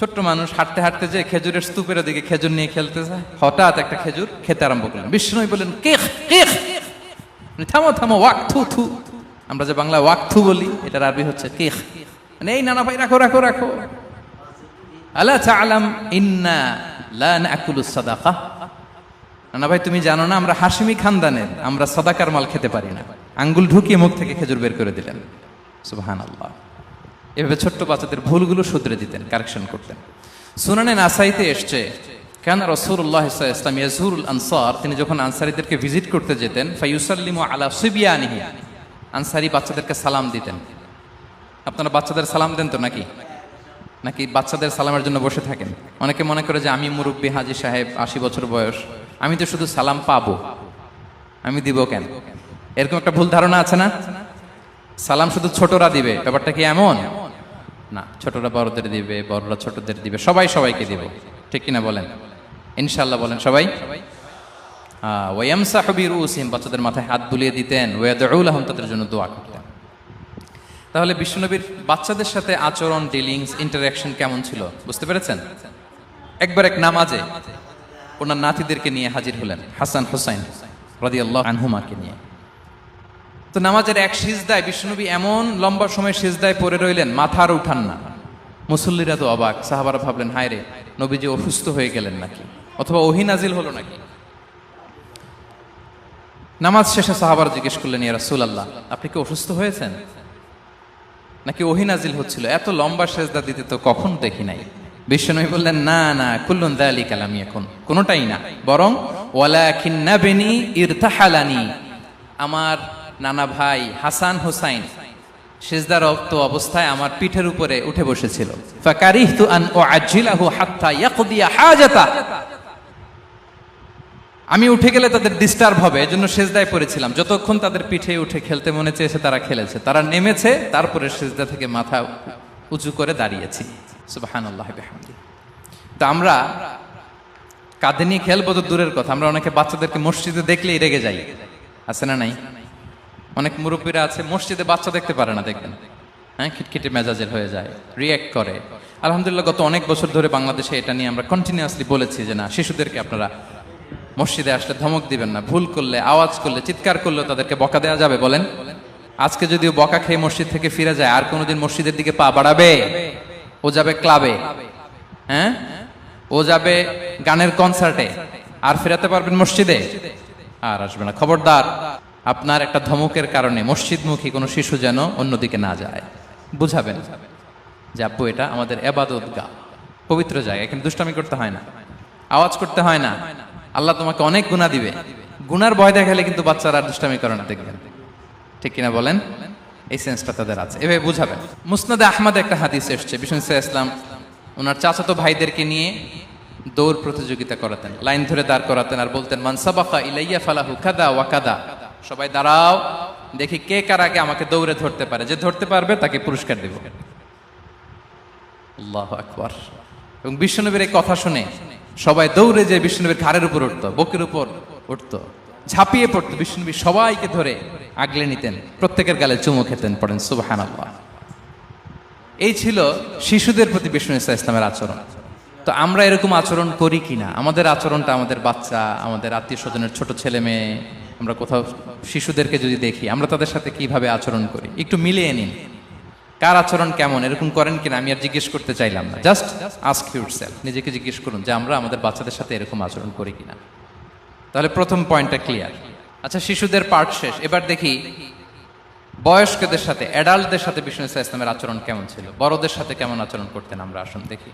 ছোট্ট মানুষ হাঁটতে হাঁটতে যে খেজুরের স্তূপের দিকে খেজুর নিয়ে খেলতে যায় হঠাৎ একটা খেজুর খেতে আরম্ভ করলেন। বিষ্ণু বললেন মানে থামো থামো ওয়াক থু। থু আমরা যে বাংলা ওয়াক থু বলি, এটার আরবি হচ্ছে কেখ মানে এই নানা ভাই, রাখো রাখো রাখো। আলা তাআলাম ইন্না লা নাকুলু সাদাকা? নানা ভাই, তুমি জানো না, আমরা হাসিমি খানদানের, আমরা সাদাকার মাল খেতে পারি না। আঙ্গুল ঢুকিয়ে মুখ থেকে খেজুর বের করে দিলেন। সুবহানাল্লাহ। এভাবে ছোট্ট বাচ্চাদের ভুলগুলো শুধরে দিতেন কারেকশন করতেন। সুনানে নাসাইতে এসছে, কেন রসুল্লাহ ইসলাম ইয়াজুরুল আনসার তিনি যখন আনসারিদেরকে ভিজিট করতে যেতেন ফাইউসাল্লিমু আলা সুবিয়ানিহি আনসারি বাচ্চাদেরকে সালাম দিতেন। আপনারা বাচ্চাদের সালাম দেন তো নাকি? নাকি বাচ্চাদের সালামের জন্য বসে থাকেন? অনেকে মনে করে যে, আমি মুরব্বী হাজি সাহেব, আশি বছর বয়স, আমি তো শুধু সালাম পাবো, আমি দিব কেন? এরকম একটা ভুল ধারণা আছে না? সালাম শুধু ছোটরা দিবে, ব্যাপারটা কি এমন? না, ছোটরা বড়দের দিবে, বড়রা ছোটদের দিবে, সবাই সবাইকে দিবে। ঠিক কিনা বলেন? ইনশাল্লাহ বলেন সবাই। ওয়াম সাহবির উসিম বাচ্চাদের মাথায় হাত বুলিয়ে দিতেন ওয়াদউল আহম তাদের জন্য দোয়া করতেন। তাহলে বিশ্বনবীর বাচ্চাদের সাথে আচরণ ডিলিংস ইন্টারাকশন কেমন ছিল? বুঝতে পেরেছেন? একবার এক নামাজে ওনার নাতিদেরকে নিয়ে হাজির হলেন, হাসান হুসাইন, রাদিয়াল্লাহু আনহুমাকে নিয়ে। তো নামাজের এক সিজদায় বিষ্ণুনবী এমন লম্বা সময় সিজদায় পড়ে রইলেন মাথা আর উঠান না। মুসল্লিরা তো অবাক, সাহাবারা ভাবলেন, হায় রে, নবীজি অসুস্থ হয়ে গেলেন নাকি? অথবা ওহি নাজিল হলো নাকি? নামাজ শেষে সাহাবার জিজ্ঞেস করলেন, ইয়া রাসূল আল্লাহ আপনি কি অসুস্থ হয়েছেন? নাকি ওহি নাজিল হচ্ছিল? এত লম্বা সেজদা দিতে তো কখন দেখি নাই? বিশ্বনবী বললেন, না না, কুল্লুন দালি কালামি এখন কোনোটাই না। বরং ওয়ালাকিন নাবিনি ইরতাহালানি, আমার নানা ভাই হাসান হোসাইন। সেজদার রক্ত অবস্থায় আমার পিঠের উপরে উঠে বসেছিল। আমি উঠে গেলে তাদের ডিস্টার্ব হবে, এজন্য সেজদায় পড়েছিলাম। যতক্ষণ তাদের পিঠে উঠে খেলতে মনে চেয়েছে তারা খেলেছে। তারা নেমেছে, তারপরে সেজদা থেকে মাথা উঁচু করে দাঁড়িয়েছি। তো আমরা কাঁধে নিয়ে খেলব তো দূরের কথা। আমরা অনেকে বাচ্চাদেরকে মসজিদে দেখলেই রেগে যাই। আছে না নাই? অনেক মুরব্বীরা আছে, মসজিদে বাচ্চা দেখতে পারে না, দেখবেন। হ্যাঁ খিটখিটে মেজাজের হয়ে যায় রিয়্যাক্ট করে। আলহামদুলিল্লাহ, গত অনেক বছর ধরে বাংলাদেশে এটা নিয়ে আমরা কন্টিনিউয়াসলি বলেছি যে না, শিশুদেরকে আপনারা মসজিদে আসলে ধমক দিবেন না, ভুল করলে, আওয়াজ করলে, চিৎকার করলে তাদেরকে বকা দেওয়া যাবে, বলেন। আজকে যদিও বকা খেয়ে মসজিদ থেকে ফিরে যায়, আর কোনোদিন মসজিদের দিকে পা বাড়াবে? ও যাবে ক্লাবে। হ্যাঁ? ও যাবে গানের কনসার্টে আর ফেরাতে পারবেন মসজিদে? আর আসবে না। খবরদার। আপনার একটা ধমকের কারণে মসজিদমুখী কোনো শিশু যেন অন্যদিকে না যায়। বুঝাবেন যে আব্বু, এটা আমাদের এবাদত গা। পবিত্র জায়গা, এখানে দুষ্টামি করতে হয় না। আওয়াজ করতে হয় না। আল্লাহ তোমাকে অনেক গুণা দিবে। গুনার ভয় দেখালে কিন্তু বাচ্চারা আর দুষ্টামি করে না, দেখবেন। ঠিক কিনা বলেন? এই সেন্সটা তাদের আছে। এভাবে বুঝাবেন। মুসনাদে আহমদ একটা হাদিস এসছে, বিষ্ণু ইসলাম ওনার চাচাতো ভাইদেরকে নিয়ে দৌড় প্রতিযোগিতা করাতেন, লাইন ধরে দাঁড় করাতেন আর বলতেন মানসাবাকা ইলাইয়া ফালাহু কাদা ওয়া কাদা। সবাই দাঁড়াও, দেখি কে কার আগে আমাকে দৌড়ে ধরতে পারে। যে ধরতে পারবে তাকে পুরস্কার দেব। আল্লাহ আকবার। এবং বিষ্ণুনবীর এই কথা শুনে সবাই দৌড়ে যে বিষ্ণুনবীর ঘাড়ের উপর উঠতো, বকের উপর উঠতো, ঝাঁপিয়ে পড়তো। বিষ্ণুনবী সবাইকে ধরে আগলে নিতেন, প্রত্যেকের গালে চুমু খেতেন, পড়েন সুবাহান আল্লাহ এই ছিল শিশুদের প্রতি বিষ্ণু ইসা ইসলামের আচরণ। তো আমরা এরকম আচরণ করি কিনা? আমাদের আচরণটা আমাদের বাচ্চা, আমাদের আত্মীয় স্বজনের ছোট ছেলে মেয়ে আমরা কোথাও শিশুদেরকে যদি দেখি, আমরা তাদের সাথে কীভাবে আচরণ করি? একটু মিলিয়ে নিন। কার আচরণ কেমন? এরকম করেন কিনা? আমি আর জিজ্ঞেস করতে চাইলাম না। জাস্ট আস্ক ইউর সেলফ নিজেকে জিজ্ঞেস করুন যে আমরা আমাদের বাচ্চাদের সাথে এরকম আচরণ করি কিনা। তাহলে প্রথম পয়েন্টটা ক্লিয়ার আচ্ছা শিশুদের পার্ট শেষ। এবার দেখি, বয়স্কদের সাথে অ্যাডাল্টদের সাথে বিষ্ণু ইসা ইসলামের আচরণ কেমন ছিল? বড়দের সাথে কেমন আচরণ করতেন আমরা? আসুন দেখি।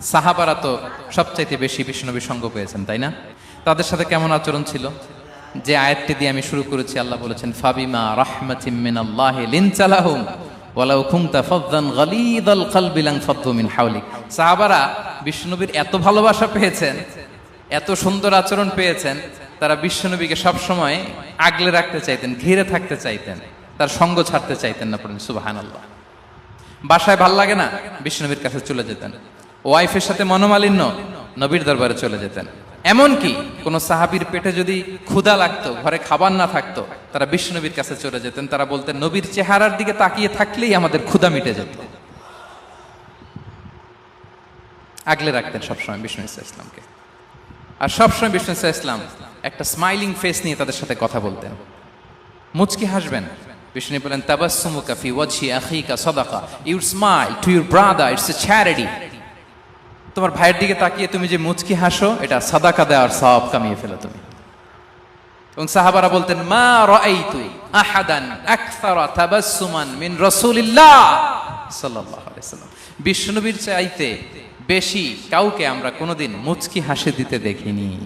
সাহাবারা তো সবচাইতে বেশি বিষ্ণুনবীর সঙ্গ পেয়েছেন, তাই না? তাদের সাথে কেমন আচরণ ছিল? যে আয়াতটি দিয়ে আমি শুরু করেছি, আল্লাহ বলেছেন, ফাবিমা রাহমাতিম মিনাল্লাহি লিনচালাহুম ওয়ালাউ কুনতা ফাদদান গালিদাল কলবি লাং ফাদ্দু মিন হাওলিক। সাহাবারা বিষ্ণুনবীর এত ভালোবাসা পেয়েছেন, এত সুন্দর আচরণ পেয়েছেন, তারা বিশ্বনবীকে সবসময় আগলে রাখতে চাইতেন, ঘিরে থাকতে চাইতেন, তার সঙ্গ ছাড়তে চাইতেন না পড়েন সুবাহান আল্লাহ বাসায় ভালো লাগে না? বিষ্ণনবীর কাছে চলে যেতেন। ওয়াইফের সাথে মনোমালিন্য নবীর দরবারে চলে যেতেন। এমনকি কোন সাহাবীর পেটে যদি ক্ষুধা লাগতো, ঘরে খাবার না থাকতো, তারা বিষ্ণনবীর কাছে চলে যেতেন, তারা বলতেন, নবীর চেহারার দিকে তাকিয়ে থাকলেই আমাদের ক্ষুধা মিটে যেত। আগলে রাখতেন সবসময় বিষ্ণু ইসা ইসলামকে। আর সবসময় বিষ্ণু ইসা ইসলাম একটা স্মাইলিং ফেস নিয়ে তাদের সাথে কথা বলতেন। মুচকি হাসবেন। বিষ্ণু বলেন, তাবাসসুমুকা ফি ওয়াজহি আখিকা সাদাকা। Your smile to your brother, it's a charity. তোমার ভাইয়ের দিকে তাকিয়ে তুমি যে মুচকি হাসো, এটা সাদাকা দেওয়ার সব কামিয়ে ফেলো তুমি। এবং সাহাবারা বলতেন, মা রাআইতু আহাদান আকসারা তাবাসসুমান মিন রাসূলিল্লাহ সাল্লাল্লাহু আলাইহি সাল্লাম। বিষ্ণুবীর চাইতে বেশি কাউকে আমরা কোনোদিন মুচকি হাসি দিতে দেখিনি।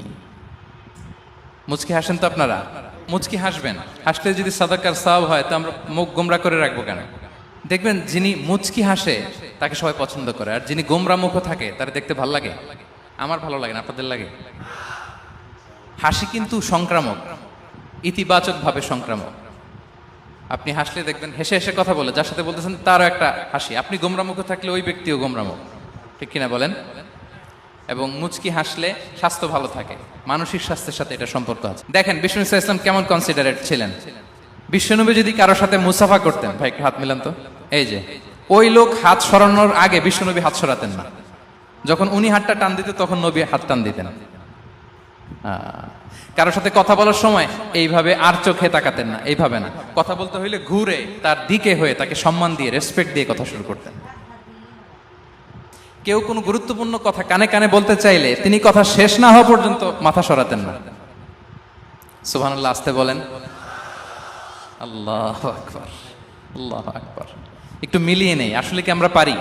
মুচকি হাসেন তো আপনারা? মুচকি হাসবেন। হাসলে যদি সাদাকার সাব হয়, তো আমরা মুখ গোমরা করে রাখব কেন? দেখবেন যিনি মুচকি হাসে, তাকে সবাই পছন্দ করে। আর যিনি গোমরা মুখ থাকে, তার দেখতে ভালো লাগে। আমার ভালো লাগে না, আপনাদের লাগে? হাসি কিন্তু সংক্রামক, ইতিবাচকভাবে সংক্রামক। আপনি হাসলে দেখবেন, হেসে হেসে কথা বলে, যার সাথে বলতেছেন তারও একটা হাসি। আপনি গোমরামুখ থাকলে ওই ব্যক্তিও গোমরামুখ। ঠিক কিনা বলেন? এবং মুচকি হাসলে স্বাস্থ্য ভালো থাকে। মানসিক স্বাস্থ্যের সাথে এটা সম্পর্ক আছে। দেখেন, বিষ্ণু ইসলাম কেমন কনসিডারেট ছিলেন? বিশ্বনবী যদি কারোর সাথে মুসাফা করতেন, ভাই হাত মিলান তো। এই যে, ওই লোক হাত সরানোর আগে বিশ্বনবী হাত সরাতেন না। যখন উনি হাতটা টান দিতেন, তখন নবী হাত টান দিতেন। কারোর সাথে কথা বলার সময় এইভাবে আর চোখে তাকাতেন না, এইভাবে না। কথা বলতে হইলে ঘুরে তার দিকে হয়ে তাকে সম্মান দিয়ে রেসপেক্ট দিয়ে কথা শুরু করতেন। কেউ কোনো গুরুত্বপূর্ণ কথা কানে কানে বলতে চাইলে তিনি কথা শেষ না হওয়া পর্যন্ত মাথা সরাতেন না। সুবহানাল্লাহ, আসতে বলেন। আল্লাহ আকবার আল্লাহ আকবার। একটু মিলিয়ে নেই। আসলে কি আমরা পারি?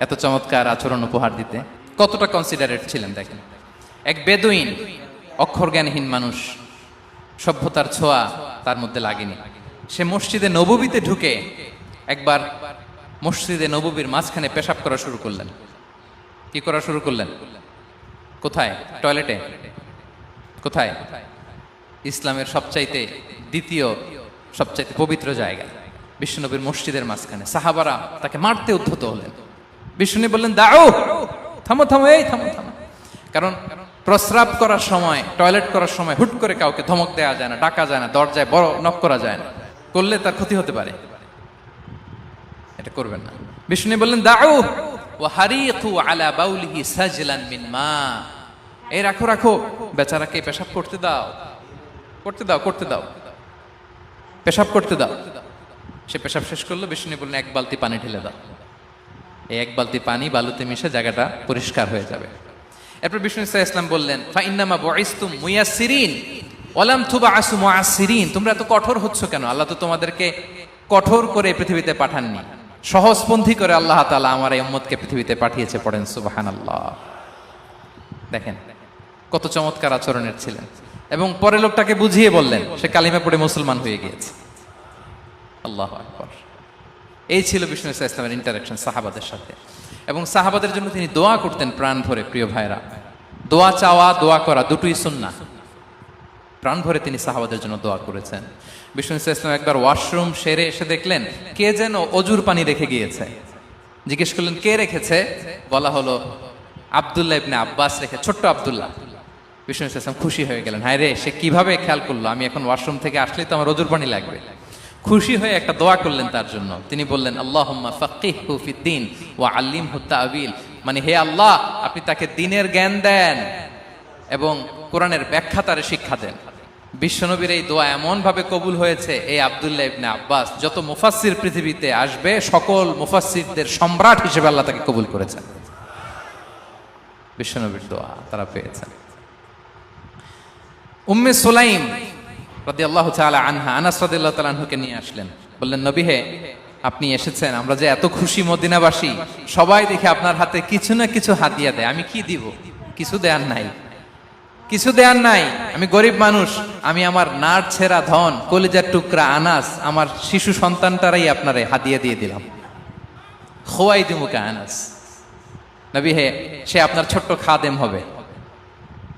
এত চমৎকার আচরণ উপহার দিতে। কতটা কনসিডারেট ছিলেন দেখেন। এক বেদুইন, অক্ষর জ্ঞানহীন মানুষ, সভ্যতার ছোঁয়া তার মধ্যে লাগেনি। সে মসজিদে নববীতে ঢুকে একবার মসজিদে নববীর মাঝখানে পেশাব করা শুরু করলেন। কি করা শুরু করলেন? কোথায়? টয়লেটে? কোথায়? ইসলামের সবচাইতে দ্বিতীয়, সবচাইতে পবিত্র জায়গা। বিষ্ণুনবীর মসজিদের মাঝখানে। সাহাবারা তাকে মারতে উদ্ধত হলেন। বিষ্ণু বললেন দাও থামো থামো, এই থামো থামো। কারণ প্রস্রাব করার সময়, টয়লেট করার সময় হুট করে কাউকে ধমক দেওয়া যায় না, ডাকা যায় না, দরজায় বড় নক করা যায় না। করলে তার ক্ষতি হতে পারে। এটা করবেন না। বিষ্ণু বললেন দাও ও হারিয়তু আলা বাউলিহি সাজলান মিন মা। এই রাখো রাখো। বেচারাকে পেশাব করতে দাও। করতে দাও করতে দাও। পেশাব করতে দাও। সে পেশাব শেষ করল, বিষ্ণু বললেন, এক বালতি পানি ঢেলে দাও। এই এক বালতি পানি বালুতে মিশে জায়গাটা পরিষ্কার হয়ে যাবে। এরপর বিষ্ণু ইসা ইসলাম বললেন, ফাইন্নামা বয়স্তুম মুয়াসিরিন ওলাম থুবা আসু মুআসিরিন তোমরা এত কঠোর হচ্ছ কেন? আল্লাহ তো তোমাদেরকে কঠোর করে পৃথিবীতে পাঠাননি। সহজপন্থী করে আল্লাহ তাআলা আমার এই উম্মতকে পৃথিবীতে পাঠিয়েছে পড়েন সুবাহান আল্লাহ দেখেন, কত চমৎকার আচরণের ছিলেন। এবং পরে লোকটাকে বুঝিয়ে বললেন, সে কালিমা পড়ে মুসলমান হয়ে গিয়েছে। আল্লাহ আকবর। এই ছিল বিষ্ণু ইসা ইসলামের ইন্টারাকশন সাহাবাদের সাথে। এবং সাহাবাদের জন্য তিনি দোয়া করতেন প্রাণ ভরে, প্রিয় ভাইরা দোয়া চাওয়া, দোয়া করা দুটোই সুন্না প্রাণ ভরে তিনি সাহাবাদের জন্য দোয়া করেছেন। বিষ্ণু ইসা ইসলাম একবার ওয়াশরুম সেরে এসে দেখলেন, কে যেন অজুর পানি রেখে গিয়েছে। জিজ্ঞেস করলেন, কে রেখেছে? বলা হলো, আবদুল্লাহ ইবনে আব্বাস রেখে, ছোট্ট আবদুল্লাহ। বিষ্ণু ইসলাম খুশি হয়ে গেলেন, হায় রে, সে কীভাবে খেয়াল করল? আমি এখন ওয়াশরুম থেকে আসলেই তো আমার অজুর পানি লাগবে। খুশি হয়ে একটা দোয়া করলেন তার জন্য। তিনি বললেন, আল্লাহুম্মা ফাক্কিহহু ফিদ্দিন ওয়া আল্লিমহু তাআবিল মানে হে আল্লাহ, আপনি তাকে দিনের জ্ঞান দেন এবং কোরআনের ব্যাখ্যা তার শিক্ষা দেন। বিশ্বনবীর এই দোয়া এমন ভাবে কবুল হয়েছে এই আবদুল্লাহ ইবনে আব্বাস, যত মুফাসসির পৃথিবীতে আসবে, সকল মুফাসসিরদের সম্রাট হিসেবে আল্লাহ তাকে কবুল করেছেন। বিশ্বনবীর দোয়া তারা পেয়েছেন। উম্মে সুলাইম রাদি আল্লাহ তালা আনহা, আনাস রাদিল্লাহ তালানহুকে নিয়ে আসলেন। বললেন, নবী হে, আপনি এসেছেন, আমরা যে এত খুশি মদিনাবাসী, সবাই দেখে আপনার হাতে কিছু না কিছু হাতিয়া দেয়। আমি কি দিব? কিছু দেয়ার নাই। কিছু দেয়ার নাই। আমি গরিব মানুষ, আমি আমার নার ছেঁড়া ধন, কলিজার টুকরা, আনাস, আমার শিশু সন্তানটারাই আপনারে হাতিয়ে দিয়ে দিলাম। খোয়াই দিমুকে, আনাস। নবী হে, সে আপনার ছোট্ট খাদেম হবে।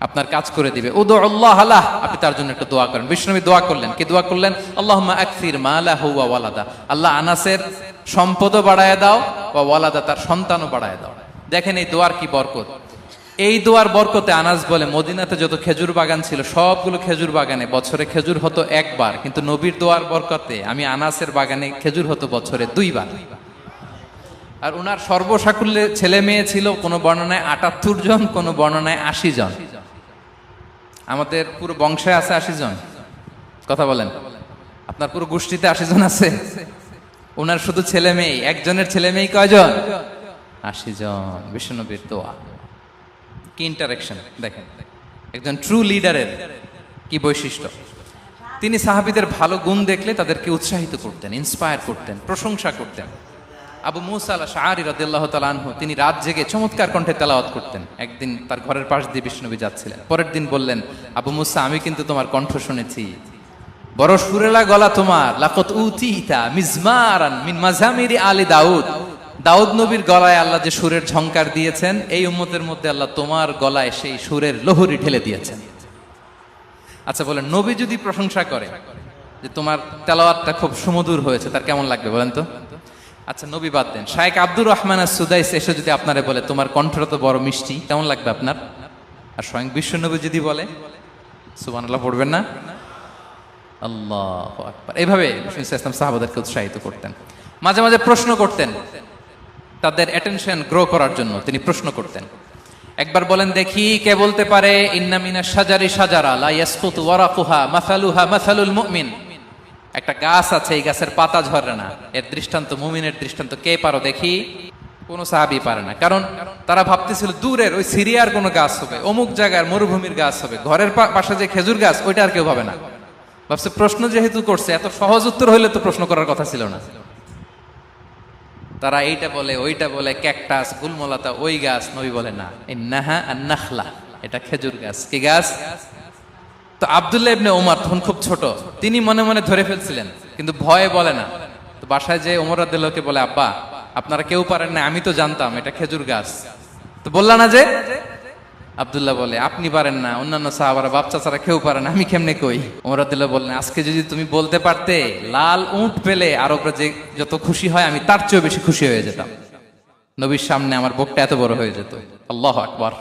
আপনার কাজ করে দিবে। উদু আল্লাহ আল্লাহ আপনি তার জন্য একটু দোয়া করেন। বিষ্ণবী দোয়া করলেন। কি দোয়া করলেন? আল্লাহ আকসির মালা হুয়া ওয়ালাদা। আল্লাহ আনাসের সম্পদও বাড়ায় দাও বা ওয়ালাদা তার সন্তানও বাড়ায় দাও। দেখেন এই দোয়ার কি বরকত। এই দোয়ার বরকতে আনাস বলে, মদিনাতে যত খেজুর বাগান ছিল, সবগুলো খেজুর বাগানে বছরে খেজুর হতো একবার। কিন্তু নবীর দোয়ার বরকতে আমি আনাসের বাগানে খেজুর হতো বছরে দুইবার। আর ওনার সর্বসাকুল্যে ছেলে মেয়ে ছিল, কোনো বর্ণনায় আটাত্তর জন, কোনো বর্ণনায় আশি জন। আমাদের পুরো বংশে আছে আশি জন। কথা বলেন। আপনার পুরো গোষ্ঠীতে আশি জন আছে। ওনার শুধু ছেলে মেয়ে একজনের ছেলে মেয়ে কয়জন? আশি জন। বিষ্ণুনবীর দোয়া। কি ইন্টারেকশন দেখেন, একজন ট্রু লিডারের কি বৈশিষ্ট্য? তিনি সাহাবিদের ভালো গুণ দেখলে তাদেরকে উৎসাহিত করতেন ইন্সপায়ার করতেন, প্রশংসা করতেন। আবু মুসা আল্লাহ রদিল্লাহ তালানহু তিনি রাত জেগে চমৎকার কণ্ঠে তেলাওয়াত করতেন। একদিন তার ঘরের পাশ দিয়ে বিষ্ণবী যাচ্ছিলেন। পরের দিন বললেন, আবু মুসা, আমি কিন্তু তোমার কণ্ঠ শুনেছি। বড় সুরেলা গলা তোমার। লাকত উতিতা মিজমারান মিন মাঝামিরি আলী দাউদ। দাউদ নবীর গলায় আল্লাহ যে সুরের ঝংকার দিয়েছেন, এই উম্মতের মধ্যে আল্লাহ তোমার গলায় সেই সুরের লহরি ঢেলে দিয়েছেন। আচ্ছা বলেন, নবী যদি প্রশংসা করে যে তোমার তেলাওয়াতটা খুব সুমধুর হয়েছে, তার কেমন লাগবে বলেন তো? আচ্ছা নবী বাদ দেন। শায়েক আব্দুর রহমান আর সুদাইস এসে যদি আপনারে বলে, তোমার কণ্ঠটা তো বড় মিষ্টি, কেমন লাগবে আপনার? আর স্বয়ং বিশ্ব নবী যদি বলে, সুবহানাল্লাহ, পড়বেন না? আল্লাহ আকবার। বিষ্ণু ইসলাম সাহাবাদেরকে উৎসাহিত করতেন। মাঝে মাঝে প্রশ্ন করতেন। তাদের অ্যাটেনশন গ্রো করার জন্য তিনি প্রশ্ন করতেন। একবার বলেন, দেখি কে বলতে পারে ইন্নামিনা সাজারি সাজারা লা ইয়াসকুতু ওয়ারাকুহা মাসালুহা মাসালুল মুমিন। একটা গাছ আছে, এই গাছের পাতা ঝরে না। এর দৃষ্টান্ত, মুমিনের দৃষ্টান্ত, কে পারো দেখি? কোন সাহাবি পারে না। কারণ তারা ভাবতেছিল, দূরের ওই সিরিয়ার কোনো গাছ হবে, অমুক জায়গার মরুভূমির গাছ হবে, ঘরের পাশে যে খেজুর গাছ, ওইটা আর কেউ ভাবে না। ভাবছে, প্রশ্ন যেহেতু করছে, এত সহজ উত্তর হইলে তো প্রশ্ন করার কথা ছিল না। তারা এইটা বলে, ওইটা বলে, ক্যাকটাস, গুলমলাতা, ওই গাছ নবী বলে না। এই নাহা আর নাখলা এটা খেজুর গাছ। কি গাছ? তো আবদুল্লাহ ইবনে ওমর তখন খুব ছোট, তিনি মনে মনে ধরে ফেলছিলেন, কিন্তু ভয়ে বলে না। তো বাসায় যে ওমর আদুল্লাহকে বলে, আব্বা, আপনারা কেউ পারেন না, আমি তো জানতাম, এটা খেজুর গাছ। তো বললা না যে? আবদুল্লাহ বলে, আপনি পারেন না, অন্যান্য সাহাবারা বাচ্চা ছাড়া কেউ পারেন আমি কেমনে কই? ওমর আদুল্লাহ বললেন, আজকে যদি তুমি বলতে পারতে, লাল উঁট পেলে আর আরবরা যে যত খুশি হয়, আমি তার চেয়েও বেশি খুশি হয়ে যেতাম। নবীর সামনে আমার বুকটা এত বড় হয়ে যেত। আল্লাহ আকবার।